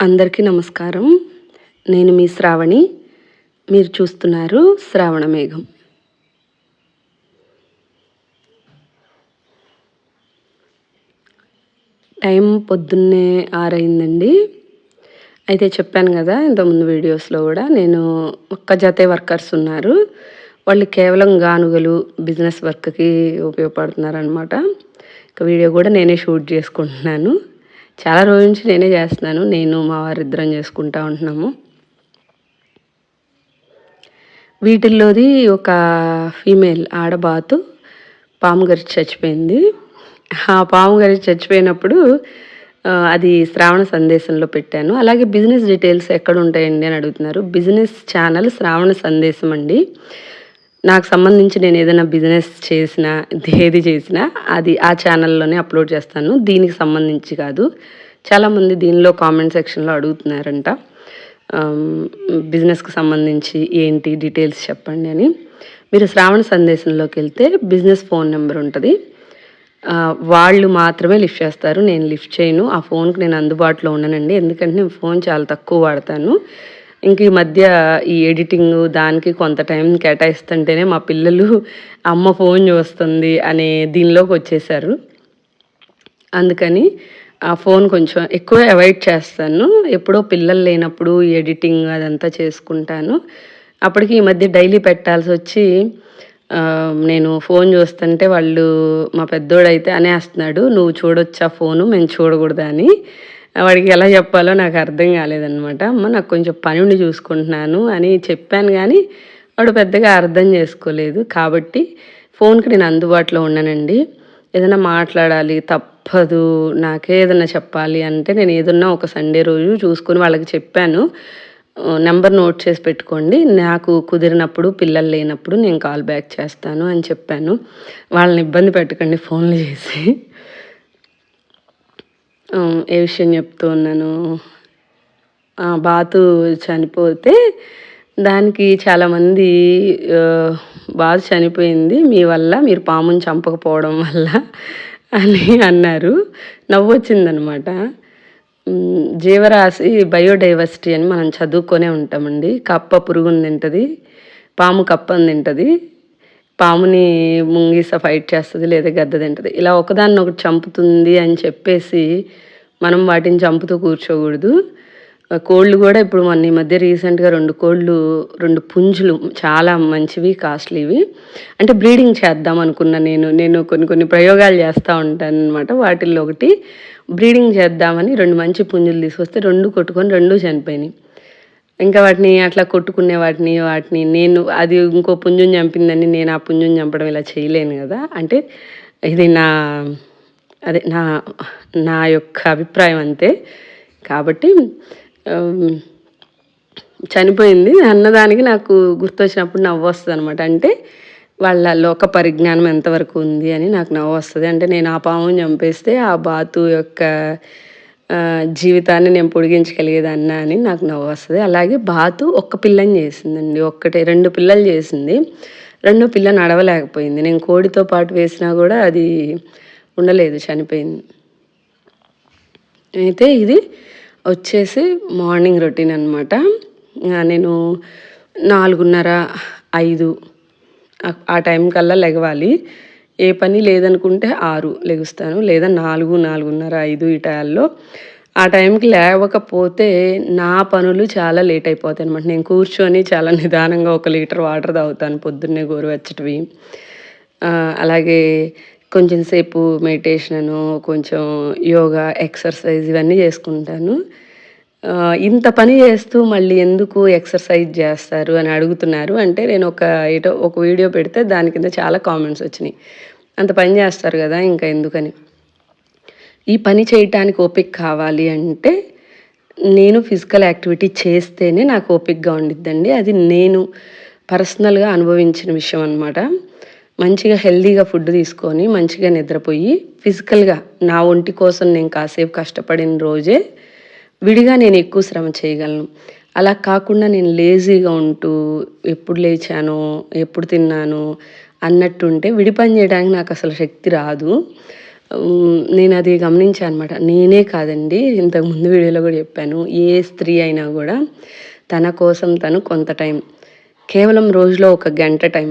అందరికీ నమస్కారం. నేను మీ శ్రావణి. మీరు చూస్తున్నారు శ్రావణ మేఘం. టైం పొద్దున్నే ఆరైందండి. అయితే చెప్పాను కదా ఇంతకుముందు వీడియోస్లో కూడా నేను ఒక్క జతే వర్కర్స్ ఉన్నారు. వాళ్ళు కేవలం గానుగలు బిజినెస్ వర్క్కి ఉపయోగపడుతున్నారు అనమాట ఇక వీడియో కూడా నేనే షూట్ చేసుకుంటున్నాను. చాలా రోజుల నుంచి నేనే చేస్తున్నాను. నేను మా వారిద్దరం చేసుకుంటా ఉంటున్నాము. వీటిల్లోది ఒక ఫీమేల్ ఆడబాతు పాము గరిచి చచ్చిపోయింది. ఆ పాము గరిచి చచ్చిపోయినప్పుడు అది శ్రావణ సందేశంలో పెట్టాను. అలాగే బిజినెస్ డీటెయిల్స్ ఎక్కడ ఉంటాయండి అని అడుగుతున్నారు. బిజినెస్ ఛానల్ శ్రావణ సందేశం అండి. నాకు సంబంధించి నేను ఏదైనా బిజినెస్ చేసినా ఏది చేసినా అది ఆ ఛానల్లోనే అప్లోడ్ చేస్తాను. దీనికి సంబంధించి కాదు. చాలామంది దీనిలో కామెంట్ సెక్షన్లో అడుగుతున్నారంట. బిజినెస్కి సంబంధించి ఏంటి డీటెయిల్స్ చెప్పండి అని. మీరు శ్రావణ సందేశంలోకి వెళ్తే బిజినెస్ ఫోన్ నెంబర్ ఉంటుంది. వాళ్ళు మాత్రమే లిఫ్ట్ చేస్తారు. నేను లిఫ్ట్ చేయను. ఆ ఫోన్కి నేను అందుబాటులో ఉండనండి. ఎందుకంటే నేను ఫోన్ చాలా తక్కువ వాడతాను. ఇంక ఈ మధ్య ఈ ఎడిటింగ్ దానికి కొంత టైం కేటాయిస్తుంటేనే మా పిల్లలు అమ్మ ఫోన్ చూస్తుంది అనే దీనిలోకి వచ్చేసారు. అందుకని ఆ ఫోన్ కొంచెం ఎక్కువ అవాయిడ్ చేస్తాను. ఎప్పుడో పిల్లలు లేనప్పుడు ఎడిటింగ్ అదంతా చేసుకుంటాను. అప్పటికి ఈ మధ్య డైలీ పెట్టాల్సి వచ్చి నేను ఫోన్ చూస్తుంటే వాళ్ళు మా పెద్దోడైతే అనేస్తున్నాడు నువ్వు చూడొచ్చా ఫోను? మేము చూడకూడదా? అని. వాడికి ఎలా చెప్పాలో నాకు అర్థం కాలేదనమాట అమ్మ నాకు కొంచెం పని ఉండి చూసుకుంటున్నాను అని చెప్పాను కానీ వాడు పెద్దగా అర్థం చేసుకోలేదు. కాబట్టి ఫోన్కి నేను అందుబాటులో ఉన్నానండి. ఏదైనా మాట్లాడాలి తప్పదు నాకే ఏదైనా చెప్పాలి అంటే నేను ఏదన్నా ఒక సండే రోజు చూసుకొని వాళ్ళకి చెప్పాను. నెంబర్ నోట్ చేసి పెట్టుకోండి. నాకు కుదిరినప్పుడు పిల్లలు లేనప్పుడు నేను కాల్ బ్యాక్ చేస్తాను అని చెప్పాను. వాళ్ళని ఇబ్బంది పెట్టకండి ఫోన్లు చేసి. ఏ విషయం చెప్తూ ఉన్నాను? బాతు చనిపోతే దానికి చాలామంది బాతు చనిపోయింది మీ వల్ల మీరు పాముని చంపకపోవడం వల్ల అని అన్నారు. నవ్వు వచ్చిందనమాట జీవరాశి బయోడైవర్సిటీ అని మనం చదువుకొనే ఉంటామండి. కప్ప పురుగుని తింటది పాము కప్పని తింటది. పాముని ముంగీస ఫైట్ చేస్తుంది లేదా గద్ద తింటుంది. ఇలా ఒకదాన్ని ఒకటి చంపుతుంది అని చెప్పేసి మనం వాటిని చంపుతూ కూర్చోకూడదు. కోళ్ళు కూడా ఇప్పుడు మొన్న ఈ మధ్య రీసెంట్గా రెండు కోళ్ళు రెండు పుంజులు చాలా మంచివి కాస్ట్లీవి. అంటే బ్రీడింగ్ చేద్దాం అనుకున్నా నేను. నేను కొన్ని కొన్ని ప్రయోగాలు చేస్తూ ఉంటాను అనమాట వాటిల్లో ఒకటి బ్రీడింగ్ చేద్దామని రెండు మంచి పుంజులు తీసుకొస్తే రెండు కొట్టుకొని రెండు చనిపోయినాయి. ఇంకా వాటిని అట్లా కొట్టుకునే వాటిని వాటిని నేను అది ఇంకో పుంజుని చంపిందని నేను ఆ పుంజుని చంపడం ఇలా చేయలేను కదా. అంటే ఇది నా అదే నా నా యొక్క అభిప్రాయం అంతే. కాబట్టి చనిపోయింది అన్నదానికి నాకు గుర్తొచ్చినప్పుడు నవ్వు వస్తుంది అనమాట అంటే వాళ్ళ లోక పరిజ్ఞానం ఎంతవరకు ఉంది అని నాకు నవ్వు వస్తుంది. అంటే నేను ఆ పాముని చంపేస్తే ఆ బాతు యొక్క జీవితాన్ని నేను పొడిగించగలిగేదన్నా అని నాకు నవ్వు వస్తుంది. అలాగే బాతు ఒక్క పిల్లని చేసిందండి. ఒక్కటే రెండు పిల్లలు చేసింది. రెండో పిల్ల నడవలేకపోయింది. నేను కోడితో పాటు వేసినా కూడా అది ఉండలేదు చనిపోయింది. అయితే ఇది వచ్చేసి మార్నింగ్ రొటీన్ అనమాట నేను నాలుగున్నర ఐదు ఆ- ఆ టైం కల్లా లెగవాలి. ఏ పని లేదనుకుంటే ఆరు లెగుస్తాను లేదా నాలుగు నాలుగున్నర ఐదు ఈ టైంలో ఆ టైంకి లేవకపోతే నా పనులు చాలా లేట్ అయిపోతాయి అనమాట నేను కూర్చొని చాలా నిదానంగా ఒక లీటర్ వాటర్ తాగుతాను పొద్దున్నే గోరువెచ్చటివి. అలాగే కొంచెం సేపు మెడిటేషను కొంచెం యోగా ఎక్సర్సైజ్ ఇవన్నీ చేసుకుంటాను. ఇంత పని చేస్తూ మళ్ళీ ఎందుకు ఎక్సర్సైజ్ చేస్తారు అని అడుగుతున్నారు. అంటే నేను ఒక ఏటో ఒక వీడియో పెడితే దాని కింద చాలా కామెంట్స్ వచ్చినాయి. అంత పని చేస్తారు కదా ఇంకా ఎందుకని? ఈ పని చేయటానికి ఓపిక కావాలి అంటే నేను ఫిజికల్ యాక్టివిటీ చేస్తేనే నాకు ఓపికగా ఉండిద్దండి. అది నేను పర్సనల్గా అనుభవించిన విషయం అనమాట మంచిగా హెల్దీగా ఫుడ్ తీసుకొని మంచిగా నిద్రపోయి ఫిజికల్గా నా ఒంటి కోసం నేను కాసేపు కష్టపడిన రోజే విడిగా నేను ఎక్కువ శ్రమ చేయగలను. అలా కాకుండా నేను లేజీగా ఉంటూ ఎప్పుడు లేచానో ఎప్పుడు తిన్నాను అన్నట్టుంటే విడి పని చేయడానికి నాకు అసలు శక్తి రాదు. నేను అది గమనించాను అనమాట నేనే కాదండి ఇంతకు ముందు వీడియోలో కూడా చెప్పాను ఏ స్త్రీ అయినా కూడా తన కోసం తను కొంత టైం కేవలం రోజులో ఒక గంట టైం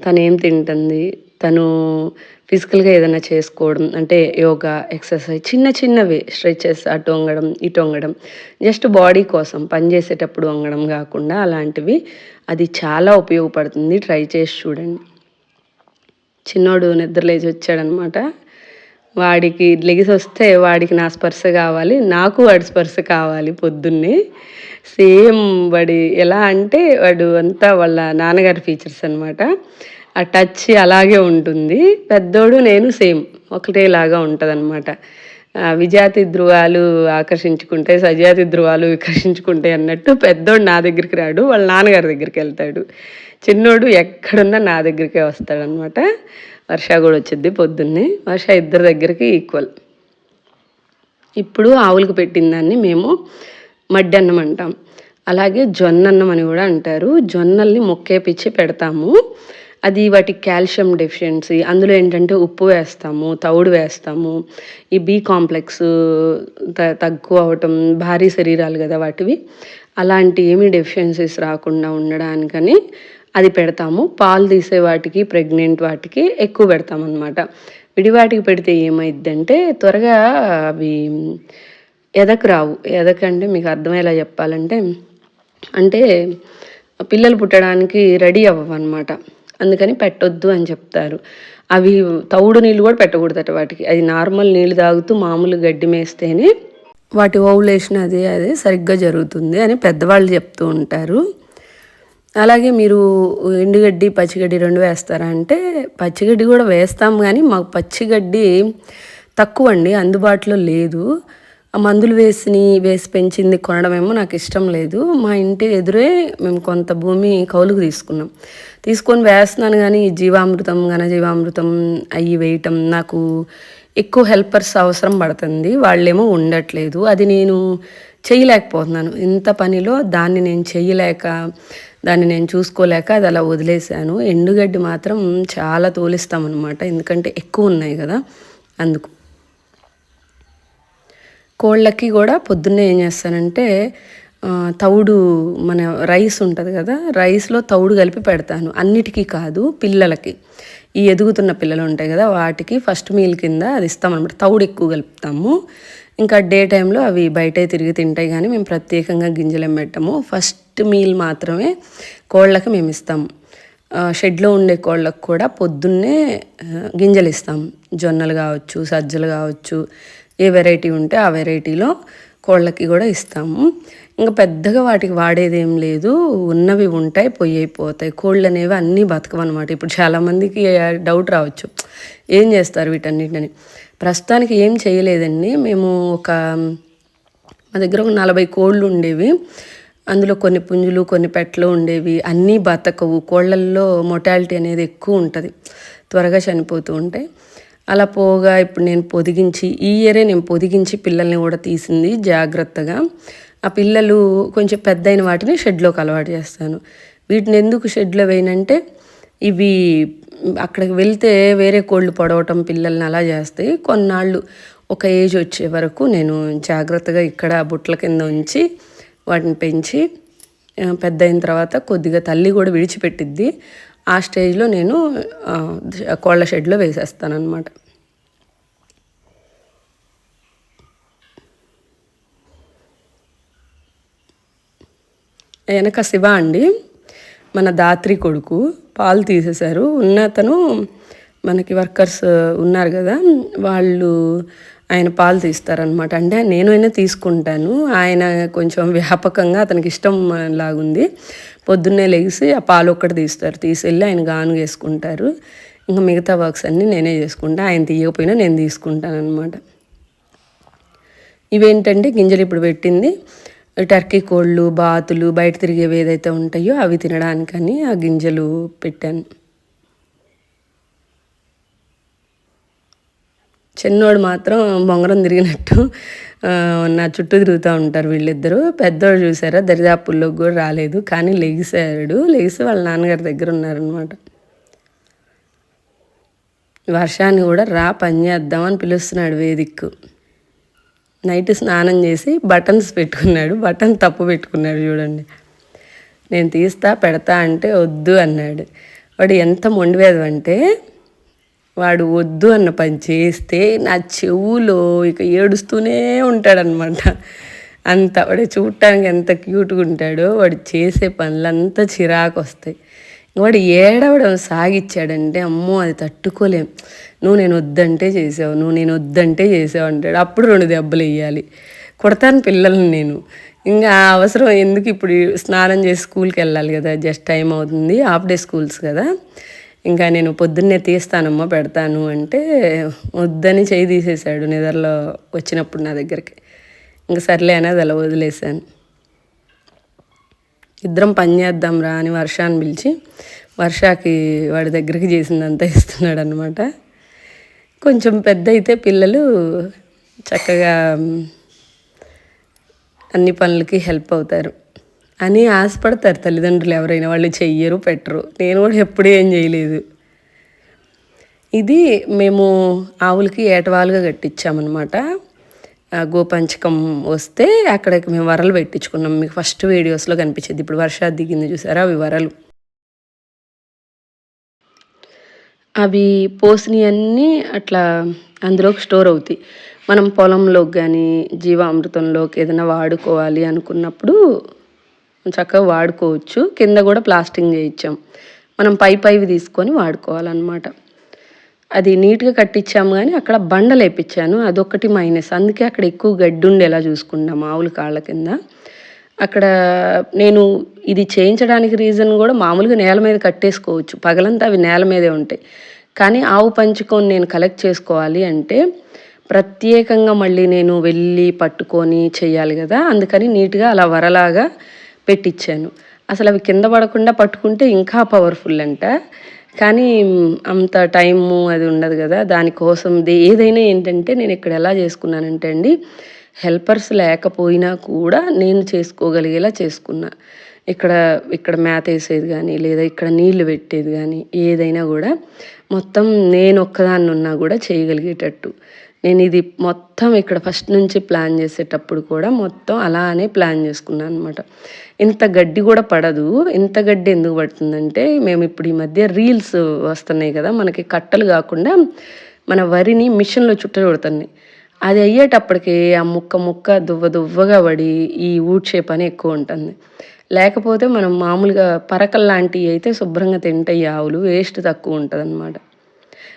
తను ఏం తింటుంది తను ఫిజికల్గా ఏదైనా చేసుకోవడం అంటే యోగా ఎక్సర్సైజ్ చిన్న చిన్నవి స్ట్రెచెస్ అటు వంగడం ఇటు వంగడం జస్ట్ బాడీ కోసం పని చేసేటప్పుడు వంగడం కాకుండా అలాంటివి అది చాలా ఉపయోగపడుతుంది. ట్రై చేసి చూడండి. చిన్నోడు నిద్రలేచి వచ్చాడనమాట. వాడికి లెగిసి వస్తే వాడికి నా స్పర్శ కావాలి నాకు వాడి స్పర్శ కావాలి పొద్దున్నే. సేమ్ వాడి ఎలా అంటే వాడు అంతా వాళ్ళ నాన్నగారి ఫీచర్స్ అనమాట. ఆ టచ్ అలాగే ఉంటుంది. పెద్దోడు నేను సేమ్ ఒకటేలాగా ఉంటుంది అనమాట విజాతి ధృవాలు ఆకర్షించుకుంటే సజాతి ధృవాలు వికర్షించుకుంటాయి అన్నట్టు పెద్దోడు నా దగ్గరికి రాడు వాళ్ళ నాన్నగారి దగ్గరికి వెళ్తాడు. చిన్నోడు ఎక్కడున్నా నా దగ్గరికే వస్తాడనమాట వర్ష కూడా వచ్చింది పొద్దున్నే. వర్ష ఇద్దరి దగ్గరికి ఈక్వల్ ఇప్పుడు ఆవులకు పెట్టిన దాన్ని మేము మడ్డన్నం అంటాం. అలాగే జొన్న అన్నం అని కూడా అంటారు. జొన్నల్ని మొక్కేపిచ్చి పెడతాము. అది వాటికి కాల్షియం డెఫిషియన్సీ. అందులో ఏంటంటే ఉప్పు వేస్తాము తౌడు వేస్తాము. ఈ బీ కాంప్లెక్స్ త తక్కువ అవటం భారీ శరీరాలు కదా వాటివి. అలాంటి ఏమీ డెఫిషియన్సీస్ రాకుండా ఉండడానికని అది పెడతాము. పాలు తీసే వాటికి ప్రెగ్నెంట్ వాటికి ఎక్కువ పెడతాం అనమాట విడివాటికి పెడితే ఏమైద్దంటే త్వరగా అవి ఎదకు రావు. ఎదకంటే మీకు అర్థమయ్యేలా చెప్పాలంటే అంటే పిల్లలు పుట్టడానికి రెడీ అవ్వవు అనమాట అందుకని పెట్టొద్దు అని చెప్తారు. అవి తౌడు నీళ్ళు కూడా పెట్టకూడదట వాటికి. అది నార్మల్ నీళ్ళు తాగుతూ మామూలు గడ్డి మేస్తేనే వాటి ఓవులేషన్ అది అదే సరిగ్గా జరుగుతుంది అని పెద్దవాళ్ళు చెప్తూ ఉంటారు. అలాగే మీరు ఎండుగడ్డి పచ్చిగడ్డి రెండు వేస్తారా అంటే పచ్చిగడ్డి కూడా వేస్తాం కానీ మాకు పచ్చిగడ్డి తక్కువ అండి అందుబాటులో లేదు. మందులు వేసి వేసి పెంచింది కొనడమేమో నాకు ఇష్టం లేదు. మా ఇంటి ఎదురే మేము కొంత భూమి కౌలుకు తీసుకున్నాం. తీసుకొని వేస్తున్నాను కానీ జీవామృతం ఘనజీవామృతం అవి వేయటం నాకు ఎక్కువ హెల్పర్స్ అవసరం పడుతుంది. వాళ్ళేమో ఉండట్లేదు. అది నేను చేయలేకపోతున్నాను. ఇంత పనిలో దాన్ని నేను చేయలేక దాన్ని నేను చూసుకోలేక అది అలా వదిలేశాను. ఎండుగడ్డి మాత్రం చాలా తోలిస్తామన్నమాట. ఎందుకంటే ఎక్కువ ఉన్నాయి కదా. అందుకు. కోళ్ళకి కూడా పొద్దున్నే ఏం చేస్తానంటే తౌడు మన రైస్ ఉంటుంది కదా రైస్లో తౌడు కలిపి పెడతాను. అన్నిటికీ కాదు పిల్లలకి. ఈ ఎదుగుతున్న పిల్లలు ఉంటాయి కదా వాటికి ఫస్ట్ మీల్ కింద అది ఇస్తామన్నమాట. తౌడు ఎక్కువ కలుపుతాము. ఇంకా డే టైంలో అవి బయటే తిరిగి తింటాయి కానీ మేము ప్రత్యేకంగా గింజలు పెట్టము. ఫస్ట్ మీల్ మాత్రమే కోళ్ళకి మేము ఇస్తాము షెడ్లో ఉండే కోళ్ళకు కూడా పొద్దున్నే గింజలు ఇస్తాం. జొన్నలు కావచ్చు సజ్జలు కావచ్చు ఏ వెరైటీ ఉంటే ఆ వెరైటీలో కోళ్ళకి కూడా ఇస్తాము. ఇంకా పెద్దగా వాటికి వాడేది ఏం లేదు. ఉన్నవి ఉంటాయి పొయ్యి అయిపోతాయి. కోళ్ళు అనేవి అన్నీ బతకవన్నమాట. ఇప్పుడు చాలామందికి డౌట్ రావచ్చు. ఏం చేస్తారు వీటన్నిటిని? ప్రస్తుతానికి ఏం చేయలేదండి. మేము ఒక మా దగ్గర ఒక నలభై కోళ్ళు ఉండేవి. అందులో కొన్ని పుంజులు కొన్ని పెట్టలు ఉండేవి. అన్నీ బతకవు. కోళ్ళల్లో మొటాలిటీ అనేది ఎక్కువ ఉంటుంది. త్వరగా చనిపోతూ ఉంటాయి. అలా పోగా ఇప్పుడు నేను పొదిగించి ఈ ఇయరే నేను పొదిగించి పిల్లల్ని కూడా తీసింది జాగ్రత్తగా. ఆ పిల్లలు కొంచెం పెద్దయిన వాటిని షెడ్లోకి అలవాటు చేస్తాను. వీటిని ఎందుకు షెడ్లో వేయనంటే ఇవి అక్కడికి వెళ్తే వేరే కోళ్ళు పొడవటం పిల్లల్ని అలా చేస్తాయి. కొన్నాళ్ళు ఒక ఏజ్ వచ్చే వరకు నేను జాగ్రత్తగా ఇక్కడ బుట్టల కింద ఉంచి వాటిని పెంచి పెద్ద అయిన తర్వాత కొద్దిగా తల్లి కూడా విడిచిపెట్టిద్ది. ఆ స్టేజ్లో నేను కోళ్ళ షెడ్లో వేసేస్తాను వెనక శివ అండి. మన దాత్రి కొడుకు పాలు తీసేశారు. ఉన్న అతను మనకి వర్కర్స్ ఉన్నారు కదా వాళ్ళు ఆయన పాలు తీస్తారనమాట అంటే నేనైనా తీసుకుంటాను. ఆయన కొంచెం వ్యాపకంగా అతనికి ఇష్టం లాగుంది. పొద్దున్నే లేచి ఆ పాలు ఒక్కటి తీస్తారు. తీసుకెళ్ళి ఆయన గాను వేసుకుంటారు. ఇంకా మిగతా వర్క్స్ అన్నీ నేనే చేసుకుంటా. ఆయన తీయకపోయినా నేను తీసుకుంటాను అనమాట ఇవేంటంటే గింజలు ఇప్పుడు పెట్టింది. టర్కీ కోళ్ళు బాతులు బయట తిరిగేవి ఏదైతే ఉంటాయో అవి తినడానికని ఆ గింజలు పెట్టాను. చిన్నోడు మాత్రం బొంగరం తిరిగినట్టు నా చుట్టూ తిరుగుతూ ఉంటారు వీళ్ళిద్దరూ. పెద్దోడు చూసారా దరిదాపుల్లోకి కూడా రాలేదు. కానీ లెగిసాడు. లెగిసి వాళ్ళ నాన్నగారి దగ్గర ఉన్నారనమాట వర్షాన్ని కూడా రా పని చేద్దామని పిలుస్తున్నాడు వేదిక్కు. నైట్ స్నానం చేసి బటన్స్ పెట్టుకున్నాడు. బటన్ తప్పు పెట్టుకున్నాడు చూడండి. నేను తీస్తా పెడతా అంటే వద్దు అన్నాడు. వాడు ఎంత మొండివేదం అంటే వాడు వద్దు అన్న పని చేస్తే నా చెవులో ఇక ఏడుస్తూనే ఉంటాడనమాట అంత వాడు చూడటానికి ఎంత క్యూట్గా ఉంటాడో వాడు చేసే పనులంతా చిరాకు వస్తాయి వాడు ఏడవడం సాగిచ్చాడంటే అమ్మో అది తట్టుకోలేం. నువ్వు నేను వద్దంటే చేసావు నువ్వు నేను వద్దంటే చేసావు అంటాడు. అప్పుడు రెండు దెబ్బలు వేయాలి. కొడతాను పిల్లల్ని నేను. ఇంకా అవసరం ఎందుకు ఇప్పుడు స్నానం చేసి స్కూల్కి వెళ్ళాలి కదా జస్ట్ టైం అవుతుంది హాఫ్ డే స్కూల్స్ కదా. ఇంకా నేను పొద్దున్నే తీస్తానమ్మా పెడతాను అంటే వద్దని చేయి తీసేశాడు నిద్రలో వచ్చినప్పుడు నా దగ్గరికి. ఇంకా సర్లే అనేది అలా వదిలేశాను. ఇద్దరం పని చేద్దాం రా అని వర్షాన్ని పిలిచి వర్షాకి వాడి దగ్గరికి చేసిందంతా ఇస్తున్నాడు అనమాట కొంచెం పెద్ద అయితే పిల్లలు చక్కగా అన్ని పనులకి హెల్ప్ అవుతారు. అని ఆశపడతారు తల్లిదండ్రులు ఎవరైనా వాళ్ళు చెయ్యరు పెట్టరు. నేను కూడా ఎప్పుడూ ఏం చేయలేదు. ఇది మేము ఆవులకి ఏటవాలుగా కట్టించామన్నమాట. ఆ గోపంచకం వస్తే అక్కడికి మేము వరలు పెట్టించుకున్నాం. మీకు ఫస్ట్ వీడియోస్లో కనిపించేది. ఇప్పుడు వర్షాలు దిగింది చూసారా? అవి వరలు. అవి పోసినవన్నీ అట్లా అందులోకి స్టోర్ అవుతాయి. మనం పొలంలోకి కానీ జీవామృతంలోకి ఏదైనా వాడుకోవాలి అనుకున్నప్పుడు చక్కగా వాడుకోవచ్చు. కింద కూడా ప్లాస్టింగ్ చేయించాం. మనం పై పైవి తీసుకొని వాడుకోవాలన్నమాట. అది నీట్గా కట్టించాము కానీ అక్కడ బండలు వేపించాను అదొకటి మైనస్. అందుకే అక్కడ ఎక్కువ గడ్డి ఉండేలా చూసుకున్నాం మామూలు కాళ్ళ కింద. అక్కడ నేను ఇది చేయించడానికి రీజన్ కూడా మామూలుగా నేల మీద కట్టేసుకోవచ్చు. పగలంతా అవి నేల మీదే ఉంటాయి. కానీ ఆవు పంచుకొని నేను కలెక్ట్ చేసుకోవాలి అంటే ప్రత్యేకంగా మళ్ళీ నేను వెళ్ళి పట్టుకొని చేయాలి కదా. అందుకని నీట్గా అలా వరలాగా పెట్టించాను అసలు అవి కింద పడకుండా పట్టుకుంటే ఇంకా పవర్ఫుల్ అంట. కానీ అంత టైము అది ఉండదు కదా. దానికోసం ఏదైనా ఏంటంటే నేను ఇక్కడ ఎలా చేసుకున్నానంటే అండి హెల్పర్స్ లేకపోయినా కూడా నేను చేసుకోగలిగేలా చేసుకున్నా. ఇక్కడ ఇక్కడ మేత వేసేది కానీ లేదా ఇక్కడ నీళ్ళు పెట్టేది కానీ ఏదైనా కూడా మొత్తం నేను ఒక్కదాన్ని ఉన్నా కూడా చేయగలిగేటట్టు. నేను ఇది మొత్తం ఇక్కడ ఫస్ట్ నుంచి ప్లాన్ చేసేటప్పుడు కూడా మొత్తం అలానే ప్లాన్ చేసుకున్నాను అనమాట ఇంత గడ్డి కూడా పడదు. ఇంత గడ్డి ఎందుకు పడుతుందంటే మేము ఇప్పుడు ఈ మధ్య రీల్స్ వస్తున్నాయి కదా మనకి కట్టలు కాకుండా మన వరిని మిషన్లో చుట్టబడుతున్నాయి. అది అయ్యేటప్పటికి ఆ ముక్క ముక్క దువ్వ దువ్వగా పడి ఈ ఊడ్చే పని ఎక్కువ ఉంటుంది. లేకపోతే మనం మామూలుగా పరకల్ లాంటివి అయితే శుభ్రంగా తింటాయి ఆవులు వేస్ట్ తక్కువ ఉంటుంది అనమాట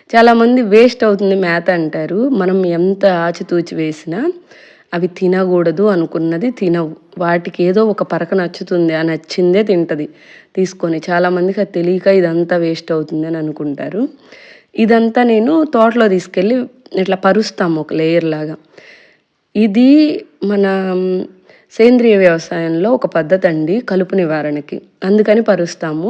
చాలామంది వేస్ట్ అవుతుంది మేత అంటారు. మనం ఎంత ఆచితూచి వేసినా అవి తినకూడదు అనుకున్నది తినవు. వాటికి ఏదో ఒక పరక నచ్చుతుంది. ఆ నచ్చిందే తింటుంది. తీసుకొని చాలామందికి అది తెలియక ఇదంతా వేస్ట్ అవుతుంది అని అనుకుంటారు. ఇదంతా నేను తోటలో తీసుకెళ్ళి ఇట్లా పరుస్తాము ఒక లేయర్ లాగా. ఇది మన సేంద్రియ వ్యవసాయంలో ఒక పద్ధతి అండి కలుపు నివారణకి. అందుకని పరుస్తాము.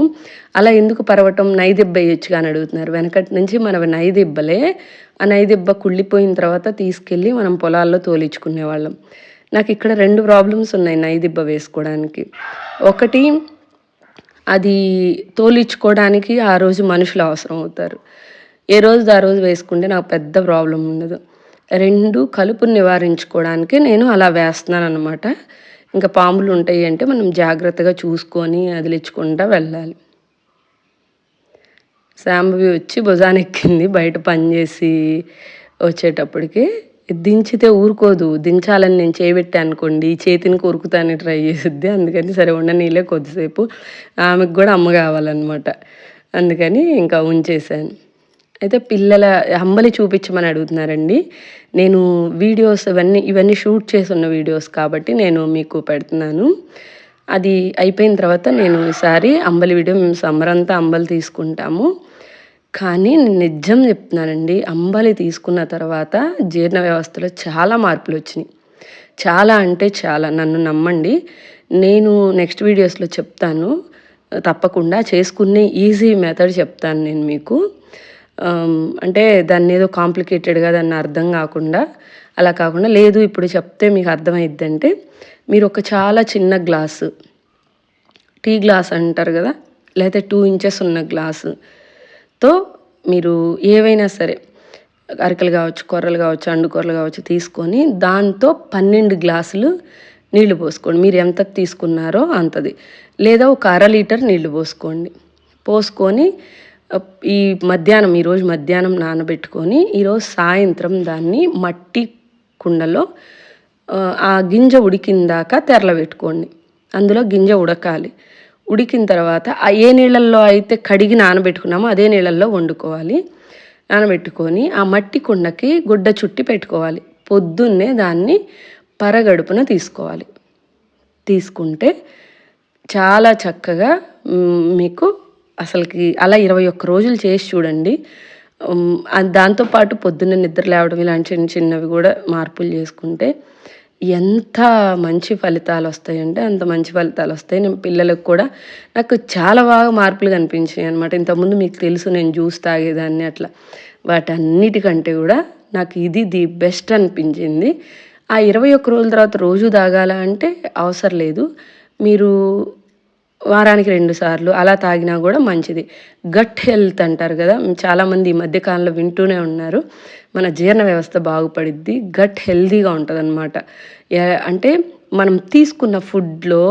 అలా ఎందుకు పరవటం? నైదిబ్బ వేయచ్చు అని అడుగుతున్నారు. వెనకటి నుంచి మన నైదిబ్బలే. ఆ నైదిబ్బ కుళ్ళిపోయిన తర్వాత తీసుకెళ్ళి మనం పొలాల్లో తోలించుకునే వాళ్ళం. నాకు ఇక్కడ రెండు ప్రాబ్లమ్స్ ఉన్నాయి నైదిబ్బ వేసుకోవడానికి. ఒకటి అది తోలించుకోవడానికి ఆ రోజు మనుషులు అవసరం అవుతారు ఏ రోజు ఆ రోజు వేసుకుంటే నాకు పెద్ద ప్రాబ్లం ఉండదు. రెండు కలుపుని నివారించుకోవడానికి నేను అలా వేస్తున్నాను అనమాట ఇంకా పాములు ఉంటాయి అంటే మనం జాగ్రత్తగా చూసుకొని అదిలించుకుంటా వెళ్ళాలి. శాంబవి వచ్చి భుజానెక్కింది బయట పనిచేసి వచ్చేటప్పటికి. దించితే ఊరుకోదు దించాలని నేను చేయబెట్టా అనుకోండి చేతిని కొరుకుతాని ట్రై చేసిద్ది. అందుకని సరే ఉండనీలే కొద్దిసేపు ఆమెకు కూడా అమ్మ కావాలన్నమాట. అందుకని ఇంకా ఉంచేసాను అయితే పిల్లల అంబలి చూపించమని అడుగుతున్నారండి. నేను వీడియోస్ ఇవన్నీ ఇవన్నీ షూట్ చేసి ఉన్న వీడియోస్ కాబట్టి నేను మీకు పెడుతున్నాను. అది అయిపోయిన తర్వాత నేను ఈసారి అంబలి వీడియో మేము సమ్మర్ అంతా అంబలి తీసుకుంటాము. కానీ నిజం చెప్తున్నానండి అంబలి తీసుకున్న తర్వాత జీర్ణ వ్యవస్థలో చాలా మార్పులు వచ్చినాయి. చాలా అంటే చాలా నన్ను నమ్మండి. నేను నెక్స్ట్ వీడియోస్లో చెప్తాను. తప్పకుండా చేసుకునే ఈజీ మెథడ్ చెప్తాను నేను మీకు. అంటే దాన్ని ఏదో కాంప్లికేటెడ్గా దాన్ని అర్థం కాకుండా అలా కాకుండా లేదు ఇప్పుడు చెప్తే మీకు అర్థమైద్దంటే మీరు ఒక చాలా చిన్న గ్లాసు టీ గ్లాస్ అంటారు కదా లేకపోతే టూ ఇంచెస్ ఉన్న గ్లాసుతో మీరు ఏవైనా సరే అరికలు కావచ్చు కొర్రలు కావచ్చు అండు కొర్రలు కావచ్చు తీసుకొని దాంతో పన్నెండు గ్లాసులు నీళ్ళు పోసుకోండి. మీరు ఎంత తీసుకున్నారో అంతది. లేదా ఒక అర లీటర్ నీళ్ళు పోసుకోండి. పోసుకొని ఈ మధ్యాహ్నం ఈరోజు మధ్యాహ్నం నానబెట్టుకొని ఈరోజు సాయంత్రం దాన్ని మట్టి కుండలో ఆ గింజ ఉడికిందాక తెరలబెట్టుకోండి అందులో గింజ ఉడకాలి. ఉడికిన తర్వాత ఏ నీళ్ళల్లో అయితే కడిగి నానబెట్టుకున్నామో అదే నీళ్ళల్లో వండుకోవాలి. నానబెట్టుకొని ఆ మట్టి కుండకి గుడ్డ చుట్టి పెట్టుకోవాలి. పొద్దున్నే దాన్ని పరగడుపున తీసుకోవాలి. తీసుకుంటే చాలా చక్కగా మీకు అసలుకి అలా ఇరవై ఒక్క రోజులు చేసి చూడండి. దాంతోపాటు పొద్దున్న నిద్ర లేవడం ఇలాంటి చిన్న చిన్నవి కూడా మార్పులు చేసుకుంటే ఎంత మంచి ఫలితాలు వస్తాయంటే అంత మంచి ఫలితాలు వస్తాయి. నేను పిల్లలకు కూడా నాకు చాలా బాగా మార్పులు కనిపించాయి అనమాట ఇంతకుముందు మీకు తెలుసు నేను జ్యూస్ తాగేదాన్ని అట్లా. వాటన్నిటికంటే కూడా నాకు ఇది ది బెస్ట్ అనిపించింది. ఆ ఇరవై ఒక్క రోజుల తర్వాత రోజు తాగాల అంటే అవసరం లేదు. మీరు వారానికి రెండు సార్లు అలా తాగినా కూడా మంచిది. గట్ హెల్త్ అంటారు కదా చాలామంది ఈ మధ్యకాలంలో వింటూనే ఉన్నారు. మన జీర్ణ వ్యవస్థ బాగుపడిద్ది గట్ హెల్దీగా ఉంటుంది అనమాట అంటే మనం తీసుకున్న ఫుడ్లో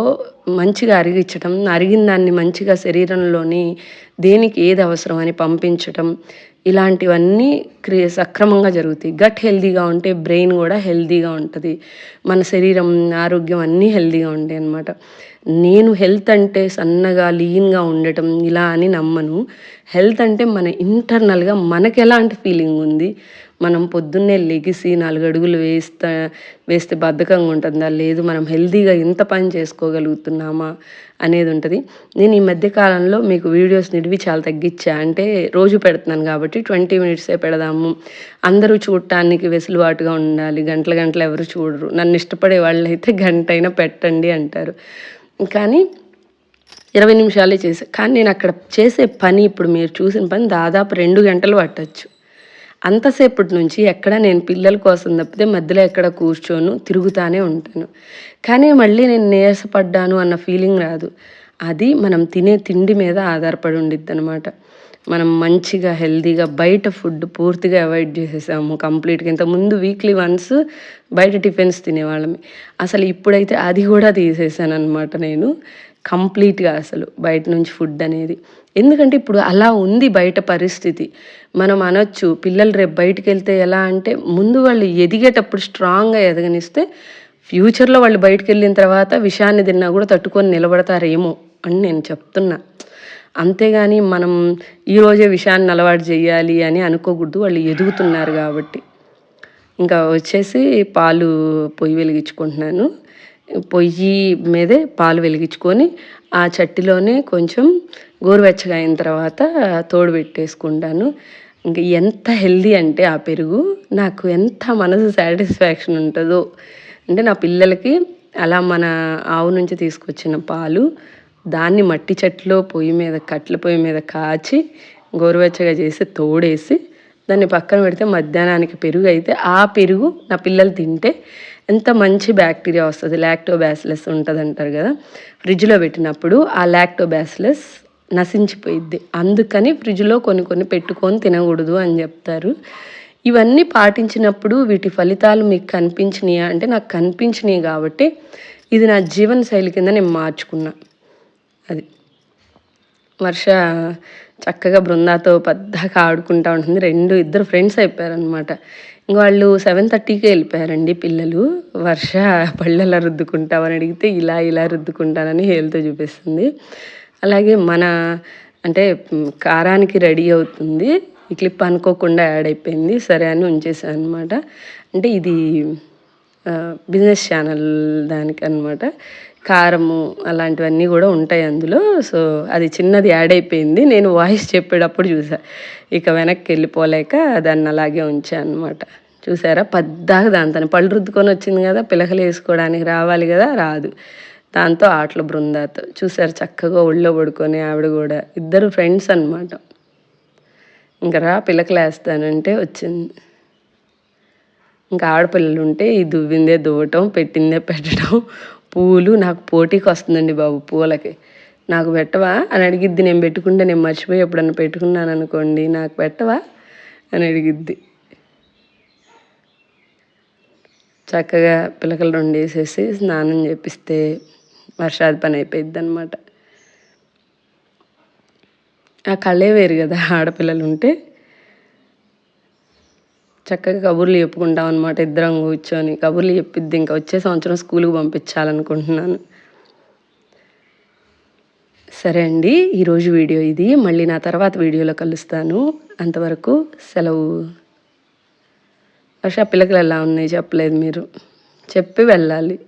మంచిగా అరిగించటం అరిగిన దాన్ని మంచిగా శరీరంలోని దేనికి ఏది అవసరం అని పంపించటం ఇలాంటివన్నీ క్రియ సక్రమంగా జరుగుతాయి. గట్ హెల్దీగా ఉంటే బ్రెయిన్ కూడా హెల్దీగా ఉంటుంది. మన శరీరం ఆరోగ్యం అన్నీ హెల్దీగా ఉంటాయి అన్నమాట. నేను హెల్త్ అంటే సన్నగా లీన్గా ఉండటం ఇలా అని నమ్మను. హెల్త్ అంటే మన ఇంటర్నల్గా మనకి ఎలాంటి ఫీలింగ్ ఉంది? మనం పొద్దున్నే లెగిసి నాలుగు అడుగులు వేస్తా వేస్తే బద్ధకంగా ఉంటుందా? లేదు మనం హెల్తీగా ఎంత పని చేసుకోగలుగుతున్నామా? అనేది ఉంటుంది. నేను ఈ మధ్యకాలంలో మీకు వీడియోస్ నిడివి చాలా తగ్గించా. అంటే రోజు పెడుతున్నాను కాబట్టి ట్వంటీ మినిట్సే పెడదాము. అందరూ చూడటానికి వెసులుబాటుగా ఉండాలి. గంటల గంటలు ఎవరు చూడరు. నన్ను ఇష్టపడే వాళ్ళు అయితే గంట అయినా పెట్టండి అంటారు. కానీ ఇరవై నిమిషాలే చేసా. కానీ నేను అక్కడ చేసే పని ఇప్పుడు మీరు చూసిన పని దాదాపు రెండు గంటలు పట్టచ్చు. అంతసేపటి నుంచి ఎక్కడ నేను పిల్లల కోసం తప్పితే మధ్యలో ఎక్కడ కూర్చోను తిరుగుతానే ఉంటాను. కానీ మళ్ళీ నేను నీరసపడ్డాను అన్న ఫీలింగ్ రాదు. అది మనం తినే తిండి మీద ఆధారపడి ఉండిద్ది అనమాట మనం మంచిగా హెల్తీగా బయట ఫుడ్ పూర్తిగా అవాయిడ్ చేసేసాము కంప్లీట్గా. ఇంతకుముందు వీక్లీ వన్స్ బయట టిఫిన్స్ తినేవాళ్ళమే. అసలు ఇప్పుడైతే అది కూడా తీసేసాను అనమాట నేను. కంప్లీట్గా అసలు బయట నుంచి ఫుడ్ అనేది. ఎందుకంటే ఇప్పుడు అలా ఉంది బయట పరిస్థితి. మనం అనొచ్చు పిల్లలు రేపు బయటకు వెళ్తే ఎలా అంటే ముందు వాళ్ళు ఎదిగేటప్పుడు స్ట్రాంగ్గా ఎదగనిస్తే ఫ్యూచర్లో వాళ్ళు బయటకు వెళ్ళిన తర్వాత విషయాన్ని తిన్నా కూడా తట్టుకొని నిలబడతారేమో అని నేను చెప్తున్నా. అంతేగాని మనం ఈరోజే విషయాన్ని అలవాటు చేయాలి అని అనుకోకూడదు. వాళ్ళు ఎదుగుతున్నారు కాబట్టి. ఇంకా వచ్చేసి పాలు పొయ్యి వెలిగించుకుంటున్నాను. పొయ్యి మీదే పాలు వెలిగించుకొని ఆ చట్టిలోనే కొంచెం గోరువెచ్చగా అయిన తర్వాత తోడు పెట్టేసుకుంటాను. ఇంకా ఎంత హెల్దీ అంటే ఆ పెరుగు. నాకు ఎంత మనసు సాటిస్ఫాక్షన్ ఉంటుందో. అంటే నా పిల్లలకి అలా మన ఆవు నుంచి తీసుకొచ్చిన పాలు దాన్ని మట్టి చెట్లో పొయ్యి మీద కట్ల పొయ్యి మీద కాచి గోరువెచ్చగా చేసి తోడేసి దాన్ని పక్కన పెడితే మధ్యాహ్నానికి పెరుగు అయితే ఆ పెరుగు నా పిల్లలు తింటే ఎంత మంచి బ్యాక్టీరియా వస్తుంది? లాక్టోబ్యాసిలస్ ఉంటుంది అంటారు కదా? ఫ్రిడ్జ్లో పెట్టినప్పుడు ఆ లాక్టోబ్యాసిలస్ నశించిపోయిద్ది. అందుకని ఫ్రిడ్జ్లో కొన్ని కొన్ని పెట్టుకొని తినకూడదు అని చెప్తారు. ఇవన్నీ పాటించినప్పుడు వీటి ఫలితాలు మీకు కనిపించినాయా? అంటే నాకు కనిపించినాయి కాబట్టి ఇది నా జీవన శైలి కింద నేను మార్చుకున్నా. అది. వర్ష చక్కగా బృందాతో పెద్దగా ఆడుకుంటూ ఉంటుంది. రెండు ఇద్దరు ఫ్రెండ్స్ అయిపోయారనమాట వాళ్ళు సెవెన్ థర్టీకే వెళ్ళిపోయారండి పిల్లలు. వర్ష పళ్ళెలా రుద్దుకుంటామని అడిగితే ఇలా ఇలా రుద్దుకుంటానని హేల్తో చూపిస్తుంది. అలాగే మన అంటే కారానికి రెడీ అవుతుంది. ఈ క్లిప్ అనుకోకుండా యాడ్ అయిపోయింది. సరే అని ఉంచేసాను అనమాట అంటే ఇది బిజినెస్ ఛానల్ దానికి అనమాట కారము అలాంటివన్నీ కూడా ఉంటాయి అందులో. సో అది చిన్నది యాడ్ అయిపోయింది. నేను వాయిస్ చెప్పేటప్పుడు చూసా. ఇక వెనక్కి వెళ్ళిపోలేక దాన్ని అలాగే ఉంచాను అనమాట చూసారా? పద్దాగా దాంతో పళ్ళు రుద్దుకొని వచ్చింది కదా పిలకలు వేసుకోవడానికి రావాలి కదా రాదు. దాంతో ఆటల బృందాతో. చూసారు? చక్కగా ఒళ్ళో పడుకొని ఆవిడ కూడా. ఇద్దరు ఫ్రెండ్స్ అనమాట ఇంకా రా పిలకలు వేస్తానంటే వచ్చింది. ఇంకా ఆడపిల్లలు ఉంటే ఈ దువ్విందే దువ్వటం పెట్టిందే పెట్టడం పూలు నాకు పోటీకి వస్తుందండి బాబు పూలకి. నాకు పెట్టవా? అని అడిగిద్ది. నేను పెట్టుకుంటే నేను మర్చిపోయి ఎప్పుడన్నా పెట్టుకున్నాను అనుకోండి. నాకు పెట్టవా? అని అడిగిద్ది. చక్కగా పిలకలు రెండు వేసేసి స్నానం చేపిస్తే వర్షాది పని అయిపోయిద్ది అనమాట ఆ కళ్ళే వేరు కదా ఆడపిల్లలు ఉంటే. చక్కగా కబుర్లు చెప్పుకుంటాం అనమాట ఇద్దరం కూర్చొని. కబుర్లు చెప్పిద్ది ఇంకా వచ్చే సంవత్సరం స్కూల్కి పంపించాలనుకుంటున్నాను. సరే అండి ఈరోజు వీడియో ఇది. మళ్ళీ నా తర్వాత వీడియోలో కలుస్తాను. అంతవరకు సెలవు. వర్ష పిల్లకలు ఎలా ఉన్నాయి చెప్పలేదు మీరు. చెప్పి వెళ్ళాలి.